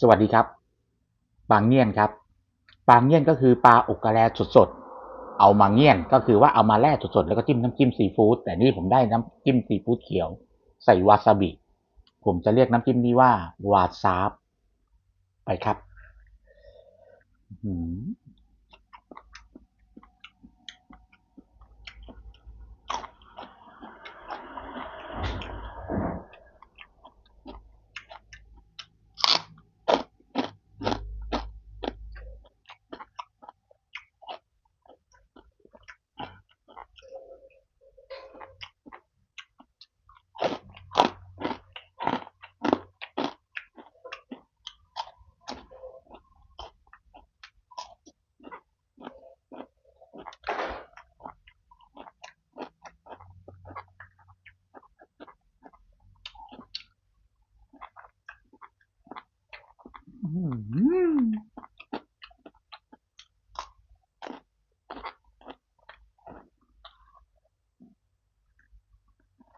สวัสดีครับ ปลาเงี้ยนครับ ปลาเงี้ยนก็คือปลาอกกระแลสดๆ เอามาเงี้ยนก็คือว่าเอามาแล่สดๆ แล้วก็จิ้มน้ำจิ้มซีฟู้ด แต่นี่ผมได้น้ำจิ้มซีฟู้ดเขียว ใส่วาซาบิ ผมจะเรียกน้ำจิ้มนี้ว่าวาซาบไปครับ Mm-hmm.